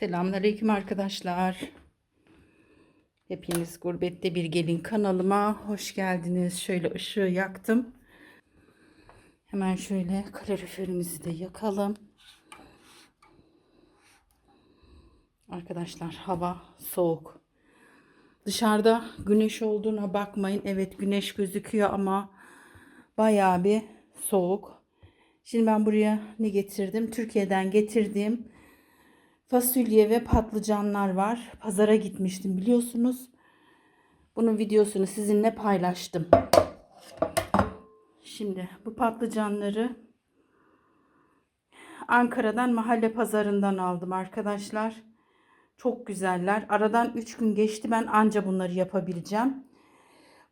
Selamünaleyküm arkadaşlar. Hepiniz Gurbette Bir Gelin kanalıma hoş geldiniz. Şöyle ışığı yaktım. Hemen şöyle kaloriferimizi de yakalım. Arkadaşlar hava soğuk. Dışarıda güneş olduğuna bakmayın. Evet güneş gözüküyor ama bayağı bir soğuk. Şimdi ben buraya ne getirdim? Türkiye'den getirdiğim fasulye ve patlıcanlar var. Pazara gitmiştim biliyorsunuz. Bunun videosunu sizinle paylaştım. Şimdi bu patlıcanları Ankara'dan mahalle pazarından aldım arkadaşlar. Çok güzeller. Aradan 3 gün geçti. Ben anca bunları yapabileceğim.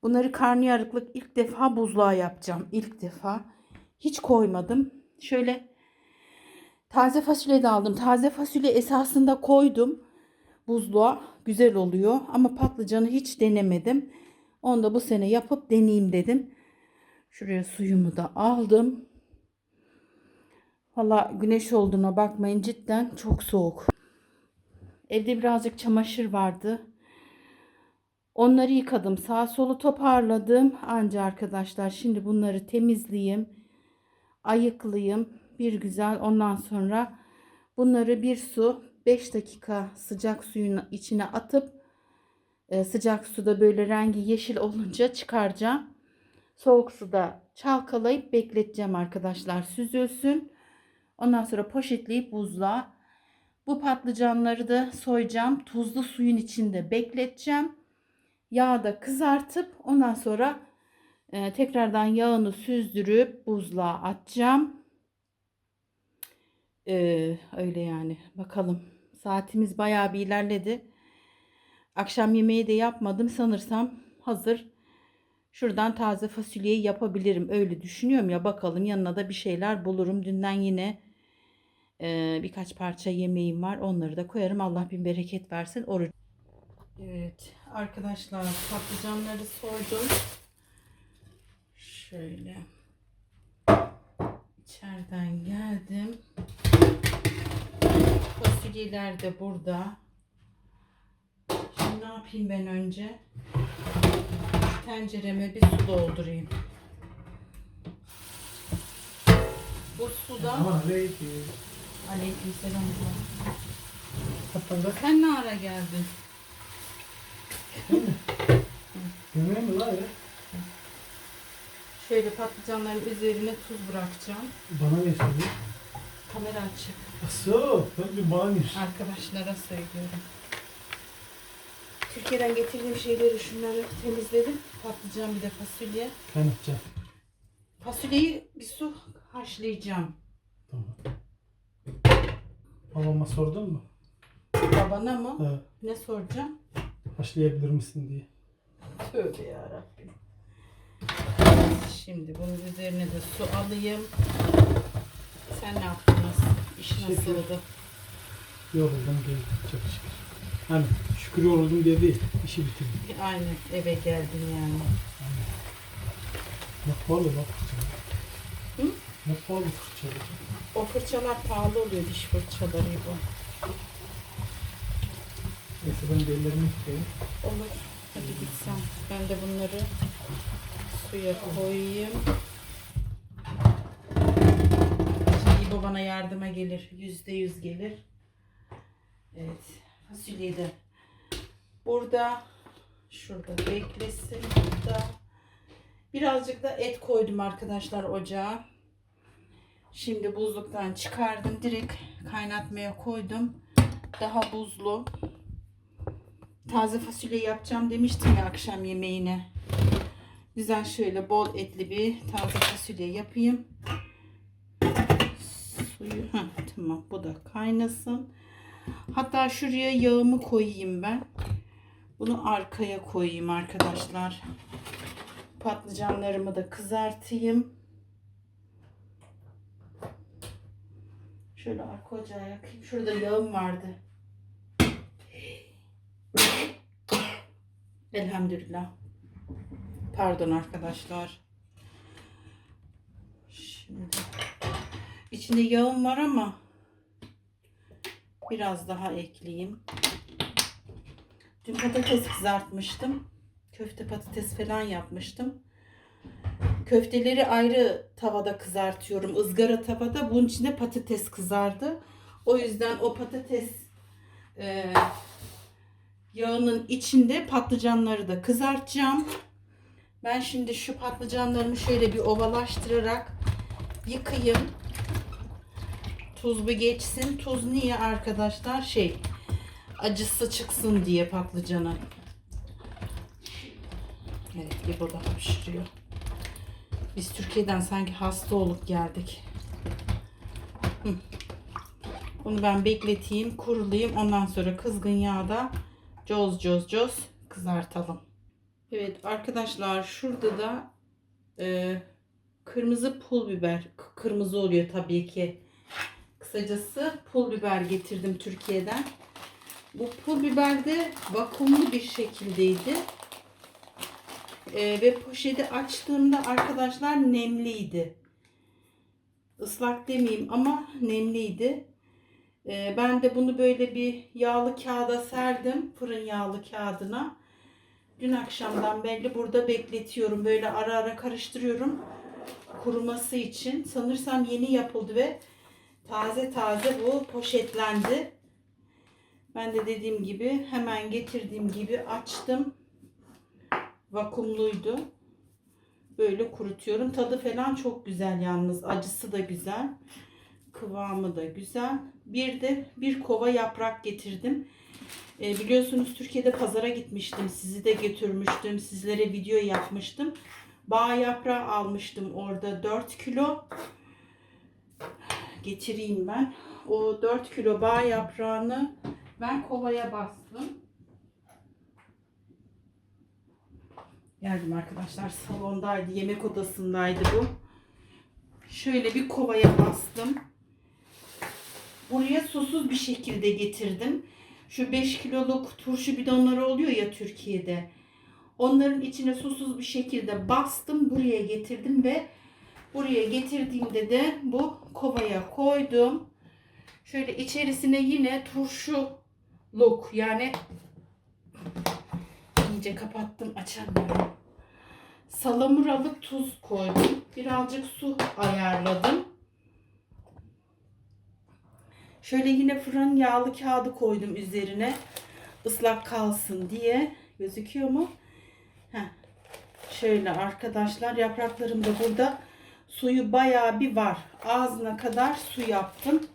Bunları karnıyarıklık ilk defa buzluğa yapacağım. İlk defa. Hiç koymadım. Şöyle Taze fasulye de aldım. Taze fasulye esasında koydum buzluğa. Güzel oluyor ama patlıcanı hiç denemedim. Onu da bu sene yapıp deneyeyim dedim. Şuraya suyumu da aldım. Valla güneş olduğuna bakmayın cidden çok soğuk. Evde birazcık çamaşır vardı. Onları yıkadım. Sağ solu toparladım. Anca arkadaşlar şimdi bunları temizleyeyim. Ayıklayayım bir güzel ondan sonra bunları bir su 5 dakika sıcak suyun içine atıp e, sıcak suda böyle rengi yeşil olunca çıkaracağım. Soğuk suda çalkalayıp bekleteceğim arkadaşlar süzülsün. Ondan sonra poşetleyip buzluğa. Bu patlıcanları da soyacağım. Tuzlu suyun içinde bekleteceğim. Yağda kızartıp ondan sonra e, tekrardan yağını süzdürüp buzluğa atacağım. Ee, öyle yani. Bakalım. Saatimiz bayağı bir ilerledi. Akşam yemeği de yapmadım. Sanırsam hazır. Şuradan taze fasulyeyi yapabilirim. Öyle düşünüyorum ya. Bakalım yanına da bir şeyler bulurum. Dünden yine e, birkaç parça yemeğim var. Onları da koyarım. Allah bin bereket versin. Oruç. Evet. Arkadaşlar patlıcanları soydum. Şöyle. İçeriden geldim. Fasulyeler de burada. Şimdi ne yapayım ben önce? Tencereme bir su doldurayım. Bu suda Aleyküm. Aleykümselam. Kapanda Sen ne ara geldin? yemeğe mi la ya? Şöyle patlıcanların üzerine tuz bırakacağım. Bana ne söylüyor? Kamera açık. Asıl tabii bana ne Arkadaşlara söylüyorum. Türkiye'den getirdiğim şeyleri şunları temizledim. Patlıcan bir de fasulye. Ben yapacağım. Fasulyeyi bir su haşlayacağım. Tamam. Babama sordun mu? Babana mı? He, Ne soracağım? başlayabilir misin diye. Tövbe yarabbim. Şimdi bunun üzerine de su alayım. Sen ne yaptın? Nasıl? İş nasıldı? Yoruldum geldim çok şükür. Hani şükür yoruldum diye değil, işi bitirdim. Aynı eve geldin yani. Ne pahalı bak fırçalar. Hı? Ne pahalı fırçalar. O fırçalar pahalı oluyor diş fırçaları bu. Neyse ben de ellerimi yıkayayım. Olur. Hadi gitsem. Ben de bunları suya koyayım. Şimdi İbo bana yardıma gelir. Yüzde yüz gelir. Evet. Fasulyeyi de burada. Şurada beklesin. Burada. Birazcık da et koydum arkadaşlar ocağa. Şimdi buzluktan çıkardım. Direkt kaynatmaya koydum. Daha buzlu. Taze fasulye yapacağım demiştim ya akşam yemeğine. Güzel şöyle bol etli bir taze fasulye yapayım. Suyu Heh, tamam bu da kaynasın. Hatta şuraya yağımı koyayım ben. Bunu arkaya koyayım arkadaşlar. Patlıcanlarımı da kızartayım. Şöyle arka ocağı yakayım. Şurada yağım vardı. Elhamdülillah. Pardon arkadaşlar. Şimdi içinde yağım var ama Biraz daha ekleyeyim. Dün patates kızartmıştım. Köfte patates falan yapmıştım. Köfteleri ayrı tavada kızartıyorum. ızgara tavada. Bunun içine patates kızardı. O yüzden o patates e, yağının içinde patlıcanları da kızartacağım. Ben şimdi şu patlıcanlarımı şöyle bir ovalaştırarak yıkayayım. Tuz bir geçsin. Tuz niye arkadaşlar? Şey acısı çıksın diye patlıcanı. Evet İbo da pişiriyor. Biz Türkiye'den sanki hasta olup geldik. Hı. Bunu ben bekleteyim, kurulayım. Ondan sonra kızgın yağda coz coz coz kızartalım. Evet arkadaşlar şurada da e, kırmızı pul biber. Kırmızı oluyor tabii ki. Kısacası pul biber getirdim Türkiye'den. Bu pul biber de vakumlu bir şekildeydi. E, ve poşeti açtığımda arkadaşlar nemliydi. Islak demeyeyim ama nemliydi. E, ben de bunu böyle bir yağlı kağıda serdim. Fırın yağlı kağıdına. Dün akşamdan belli burada bekletiyorum. Böyle ara ara karıştırıyorum. Kuruması için. Sanırsam yeni yapıldı ve taze taze bu poşetlendi. Ben de dediğim gibi hemen getirdiğim gibi açtım. Vakumluydu. Böyle kurutuyorum. Tadı falan çok güzel yalnız. Acısı da güzel. Kıvamı da güzel. Bir de bir kova yaprak getirdim. E, biliyorsunuz Türkiye'de pazara gitmiştim. Sizi de götürmüştüm. Sizlere video yapmıştım. Bağ yaprağı almıştım orada 4 kilo. Getireyim ben. O 4 kilo bağ yaprağını ben kovaya bastım. Geldim arkadaşlar. Salondaydı. Yemek odasındaydı bu. Şöyle bir kovaya bastım. Buraya susuz bir şekilde getirdim. Şu 5 kiloluk turşu bidonları oluyor ya Türkiye'de. Onların içine susuz bir şekilde bastım. Buraya getirdim ve buraya getirdiğimde de bu kovaya koydum. Şöyle içerisine yine turşuluk yani iyice kapattım açamıyorum. Salamuralık tuz koydum. Birazcık su ayarladım. Şöyle yine fırın yağlı kağıdı koydum üzerine. ıslak kalsın diye. Gözüküyor mu? Heh. Şöyle arkadaşlar yapraklarım da burada. Suyu bayağı bir var. Ağzına kadar su yaptım.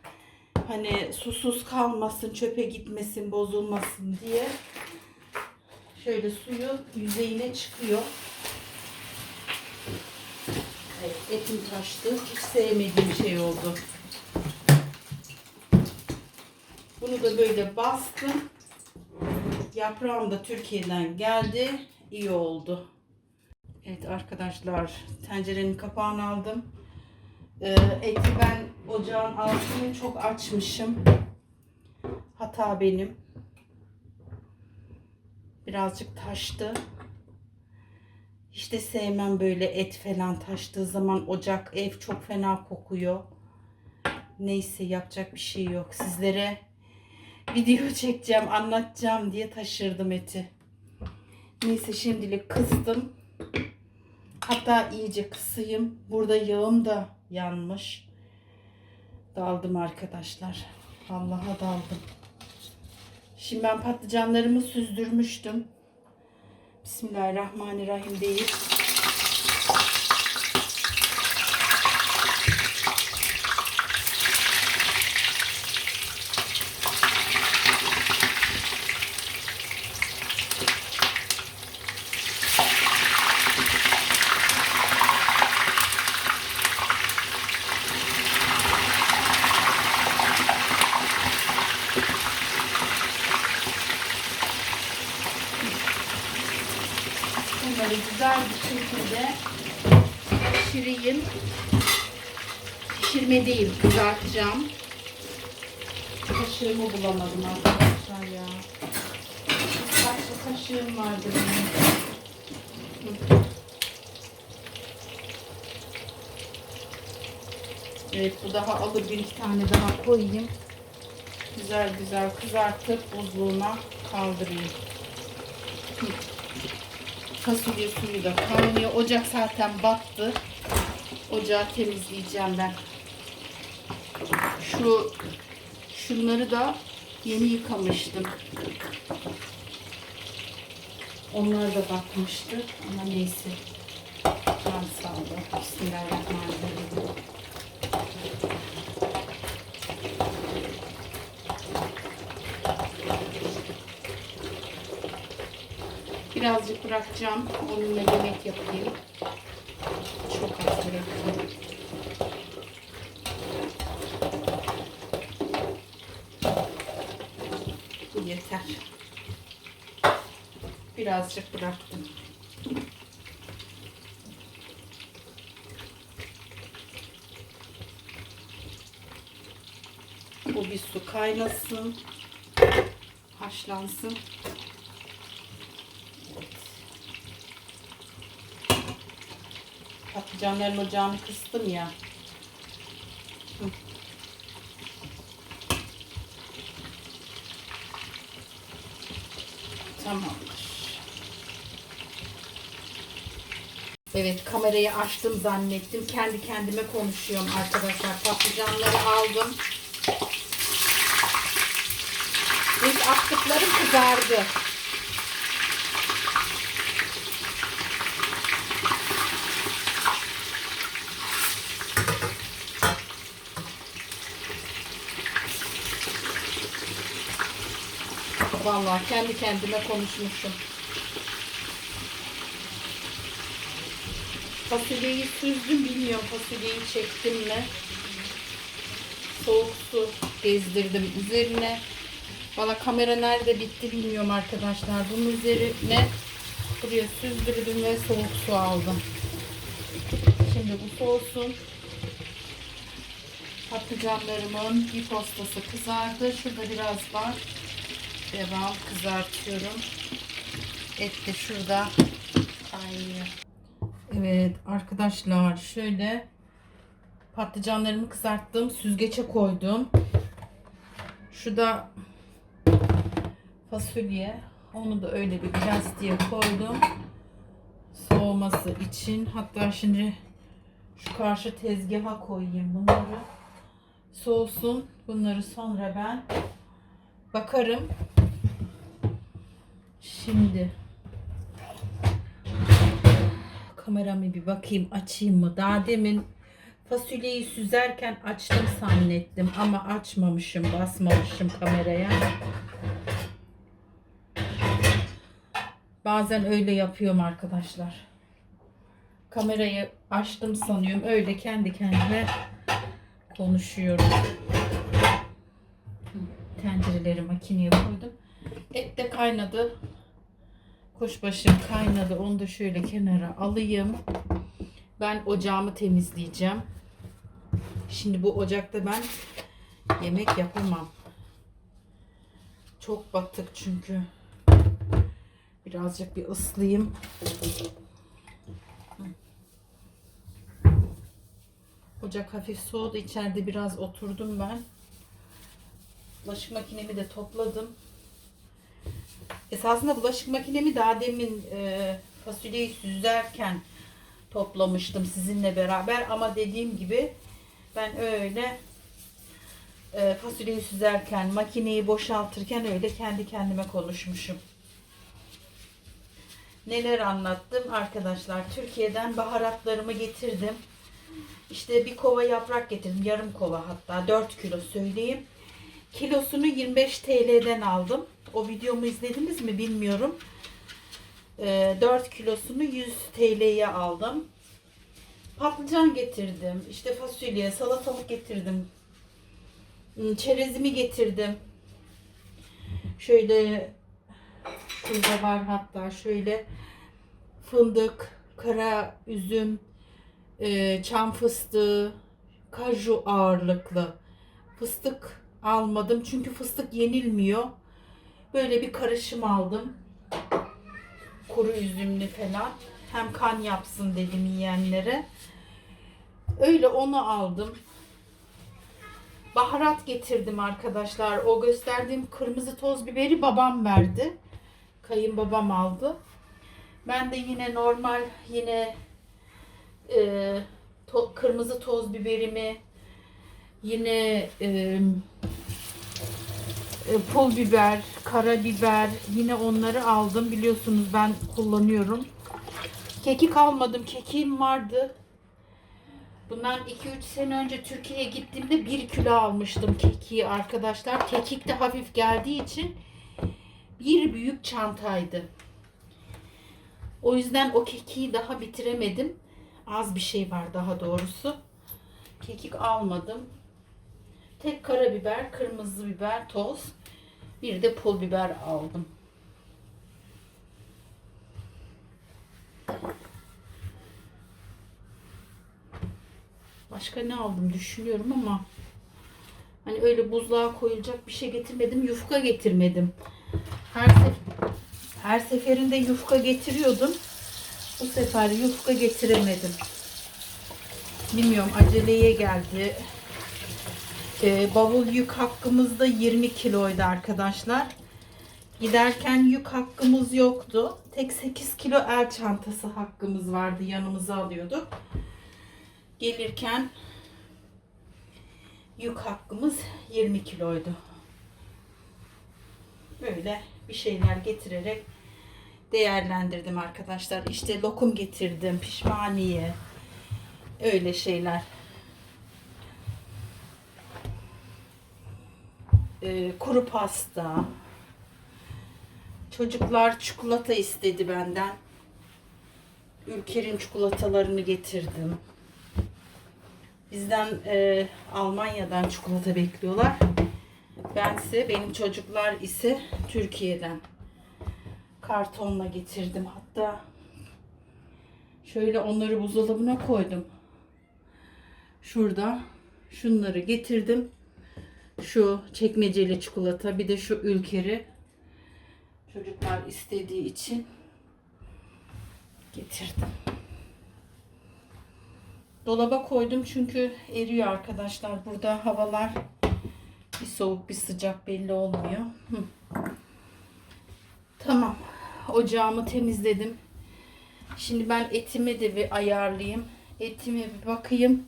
Hani susuz kalmasın, çöpe gitmesin, bozulmasın diye. Şöyle suyu yüzeyine çıkıyor. Evet, etim taştı. Hiç sevmediğim şey oldu. Bunu da böyle bastım. Yaprağım da Türkiye'den geldi. İyi oldu. Evet arkadaşlar tencerenin kapağını aldım. Ee, eti ben ocağın altını çok açmışım. Hata benim. Birazcık taştı. Hiç de sevmem böyle et falan taştığı zaman ocak ev çok fena kokuyor. Neyse yapacak bir şey yok. Sizlere video çekeceğim, anlatacağım diye taşırdım eti. Neyse şimdilik kıstım. Hatta iyice kısayım. Burada yağım da yanmış. Daldım arkadaşlar. Allah'a daldım. Şimdi ben patlıcanlarımı süzdürmüştüm. Bismillahirrahmanirrahim deyip bunları güzel bir şekilde pişireyim. Pişirme değil, kızartacağım. Kaşığımı bulamadım arkadaşlar ya. Kaşık kaşığım vardı benim. Evet bu daha alır bir iki tane daha koyayım. güzel güzel kızartıp buzluğuma kaldırayım. Fasulye suyu da kaynıyor. Ocak zaten battı. Ocağı temizleyeceğim ben. Şu şunları da yeni yıkamıştım. Onlar da batmıştı ama neyse. Can sağlığı. Bismillahirrahmanirrahim. Birazcık bırakacağım. Onunla yemek yapayım. Çok az bırakıyorum. Bu yeter. Birazcık bıraktım. Bu bir su kaynasın. Haşlansın. Patlıcanların ocağını kıstım ya. Hı. Tamamdır. Evet kamerayı açtım zannettim. Kendi kendime konuşuyorum arkadaşlar. Patlıcanları aldım. İlk attıklarım kızardı. Vallahi kendi kendime konuşmuşum. Fasulyeyi süzdüm bilmiyorum fasulyeyi çektim mi. Soğuk su gezdirdim üzerine. Valla kamera nerede bitti bilmiyorum arkadaşlar. Bunun üzerine buraya süzdürdüm ve soğuk su aldım. Şimdi bu soğusun. Patlıcanlarımın bir postası kızardı. Şurada biraz var. Devam kızartıyorum. Et de şurada kaynıyor. Evet arkadaşlar şöyle patlıcanlarımı kızarttım. Süzgece koydum. Şu da fasulye. Onu da öyle bir plastiğe koydum. Soğuması için. Hatta şimdi şu karşı tezgaha koyayım bunları. Soğusun. Bunları sonra ben bakarım. Şimdi kameramı bir bakayım açayım mı? Daha demin fasulyeyi süzerken açtım zannettim ama açmamışım, basmamışım kameraya. Bazen öyle yapıyorum arkadaşlar. Kamerayı açtım sanıyorum. Öyle kendi kendime konuşuyorum. Tencereleri makineye koydum. Et de kaynadı. Kuşbaşım kaynadı. Onu da şöyle kenara alayım. Ben ocağımı temizleyeceğim. Şimdi bu ocakta ben yemek yapamam. Çok battık çünkü. Birazcık bir ıslayayım. Ocak hafif soğudu. İçeride biraz oturdum ben. Bulaşık makinemi de topladım. Esasında bulaşık makinemi daha demin e, fasulyeyi süzerken toplamıştım sizinle beraber ama dediğim gibi ben öyle e, fasulyeyi süzerken makineyi boşaltırken öyle kendi kendime konuşmuşum. Neler anlattım arkadaşlar. Türkiye'den baharatlarımı getirdim. İşte bir kova yaprak getirdim. Yarım kova hatta 4 kilo söyleyeyim. Kilosunu 25 TL'den aldım. O videomu izlediniz mi bilmiyorum. Ee, 4 kilosunu 100 TL'ye aldım. Patlıcan getirdim. İşte fasulye, salatalık getirdim. Hmm, Çerezimi getirdim. Şöyle şurada var hatta şöyle fındık, kara üzüm, e, çam fıstığı, kaju ağırlıklı fıstık almadım çünkü fıstık yenilmiyor. Böyle bir karışım aldım. Kuru üzümlü falan. Hem kan yapsın dedim yiyenlere. Öyle onu aldım. baharat getirdim arkadaşlar. O gösterdiğim kırmızı toz biberi babam verdi. Kayınbabam aldı. Ben de yine normal yine e, to- kırmızı toz biberimi yine e, pul biber, karabiber yine onları aldım. Biliyorsunuz ben kullanıyorum. Kekik almadım. Kekiğim vardı. Bundan 2-3 sene önce Türkiye'ye gittiğimde 1 kilo almıştım kekiği arkadaşlar. Kekik de hafif geldiği için bir büyük çantaydı. O yüzden o kekiği daha bitiremedim. Az bir şey var daha doğrusu. Kekik almadım. Tek karabiber, kırmızı biber, toz. Bir de pul biber aldım. Başka ne aldım düşünüyorum ama hani öyle buzluğa koyulacak bir şey getirmedim. Yufka getirmedim. Her sef- her seferinde yufka getiriyordum. Bu sefer yufka getiremedim. Bilmiyorum aceleye geldi. Ee, bavul yük hakkımızda 20 kiloydu arkadaşlar. Giderken yük hakkımız yoktu. Tek 8 kilo el çantası hakkımız vardı. Yanımıza alıyorduk. Gelirken yük hakkımız 20 kiloydu. Böyle bir şeyler getirerek değerlendirdim arkadaşlar. İşte lokum getirdim, pişmaniye. Öyle şeyler. Ee, kuru pasta. Çocuklar çikolata istedi benden. Ülker'in çikolatalarını getirdim. Bizden e, Almanya'dan çikolata bekliyorlar. Bense benim çocuklar ise Türkiye'den kartonla getirdim. Hatta şöyle onları buzdolabına koydum. Şurada şunları getirdim. Şu çekmeceli çikolata bir de şu ülkeri çocuklar istediği için getirdim. Dolaba koydum çünkü eriyor arkadaşlar. Burada havalar bir soğuk bir sıcak belli olmuyor. Tamam. Ocağımı temizledim. Şimdi ben etimi de bir ayarlayayım. Etime bir bakayım.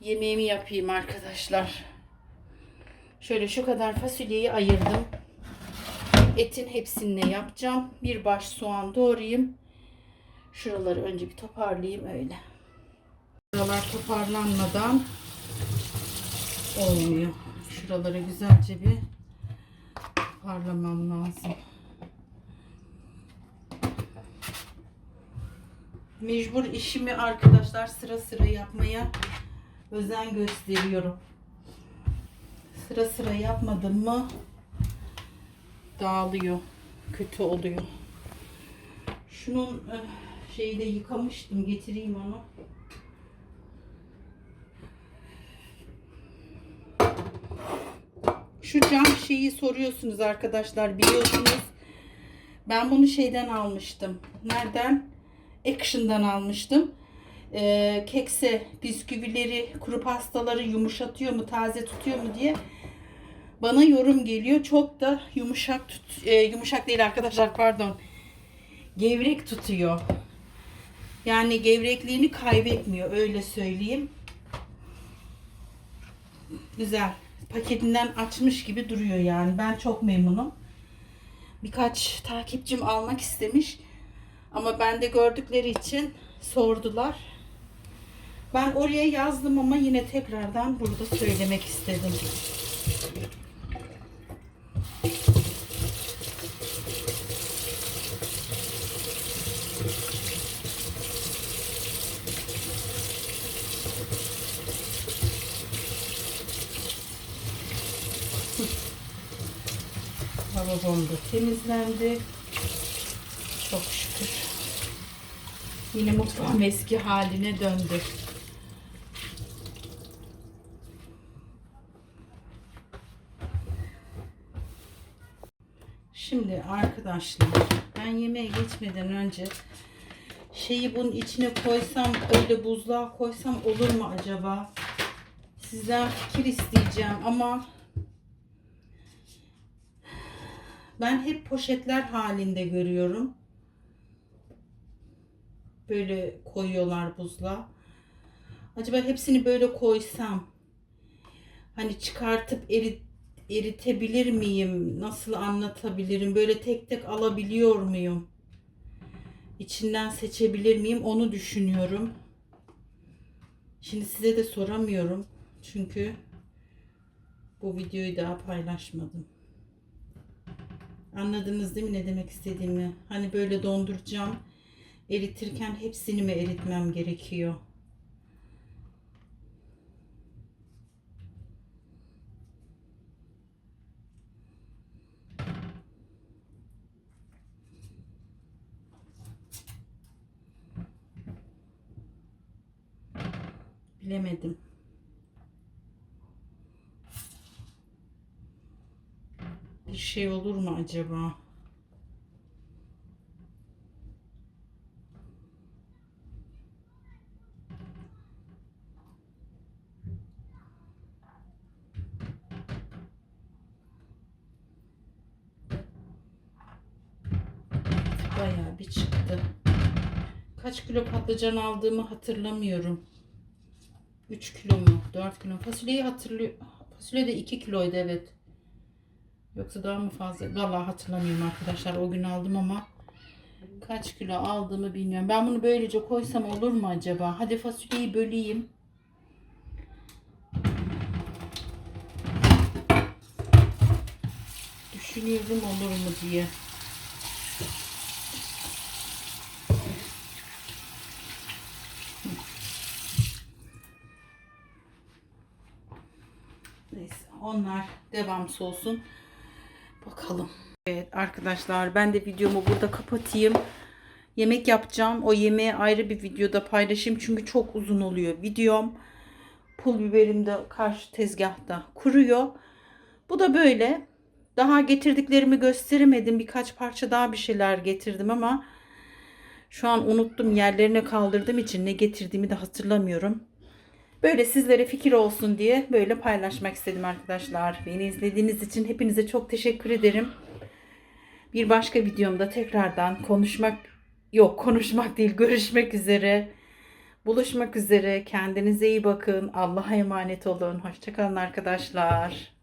Yemeğimi yapayım arkadaşlar. Şöyle şu kadar fasulyeyi ayırdım. Etin hepsini yapacağım. Bir baş soğan doğrayayım. Şuraları önce bir toparlayayım öyle. Şuralar toparlanmadan olmuyor. Şuraları güzelce bir toparlamam lazım. Mecbur işimi arkadaşlar sıra sıra yapmaya özen gösteriyorum. Sıra sıra yapmadım mı dağılıyor. Kötü oluyor. Şunun eh, şeyi de yıkamıştım. Getireyim onu. Şu cam şeyi soruyorsunuz arkadaşlar biliyorsunuz. Ben bunu şeyden almıştım. Nereden? Action'dan almıştım. Ee, kekse bisküvileri, kuru pastaları yumuşatıyor mu, taze tutuyor mu diye bana yorum geliyor. Çok da yumuşak tut, e, yumuşak değil arkadaşlar pardon. Gevrek tutuyor. Yani gevrekliğini kaybetmiyor öyle söyleyeyim. Güzel. Paketinden açmış gibi duruyor yani. Ben çok memnunum. Birkaç takipçim almak istemiş. Ama bende gördükleri için sordular. Ben oraya yazdım ama yine tekrardan burada söylemek istedim. Lavabom da temizlendi. Çok şükür. Yine mutfağım eski haline döndü. Şimdi arkadaşlar ben yemeğe geçmeden önce şeyi bunun içine koysam öyle buzluğa koysam olur mu acaba? Sizden fikir isteyeceğim ama ben hep poşetler halinde görüyorum. Böyle koyuyorlar buzla. Acaba hepsini böyle koysam hani çıkartıp erit, eritebilir miyim? Nasıl anlatabilirim? Böyle tek tek alabiliyor muyum? İçinden seçebilir miyim? Onu düşünüyorum. Şimdi size de soramıyorum. Çünkü bu videoyu daha paylaşmadım. Anladınız değil mi ne demek istediğimi? Hani böyle donduracağım. Eritirken hepsini mi eritmem gerekiyor? Bilemedim. Bir şey olur mu acaba? Bayağı bir çıktı. Kaç kilo patlıcan aldığımı hatırlamıyorum. 3 kilo mu? 4 kilo. Fasulyeyi hatırlıyor. Fasulye de 2 kiloydu evet. Yoksa daha mı fazla? Vallahi hatırlamıyorum arkadaşlar. O gün aldım ama kaç kilo aldığımı bilmiyorum. Ben bunu böylece koysam olur mu acaba? Hadi fasulyeyi böleyim. Düşünüyorum olur mu diye. Neyse onlar devamsız olsun. Bakalım. Evet arkadaşlar ben de videomu burada kapatayım. Yemek yapacağım. O yemeği ayrı bir videoda paylaşayım. Çünkü çok uzun oluyor videom. Pul biberim de karşı tezgahta kuruyor. Bu da böyle. Daha getirdiklerimi gösteremedim. Birkaç parça daha bir şeyler getirdim ama şu an unuttum. Yerlerine kaldırdığım için ne getirdiğimi de hatırlamıyorum. Böyle sizlere fikir olsun diye böyle paylaşmak istedim arkadaşlar. Beni izlediğiniz için hepinize çok teşekkür ederim. Bir başka videomda tekrardan konuşmak yok konuşmak değil görüşmek üzere. Buluşmak üzere. Kendinize iyi bakın. Allah'a emanet olun. Hoşçakalın arkadaşlar.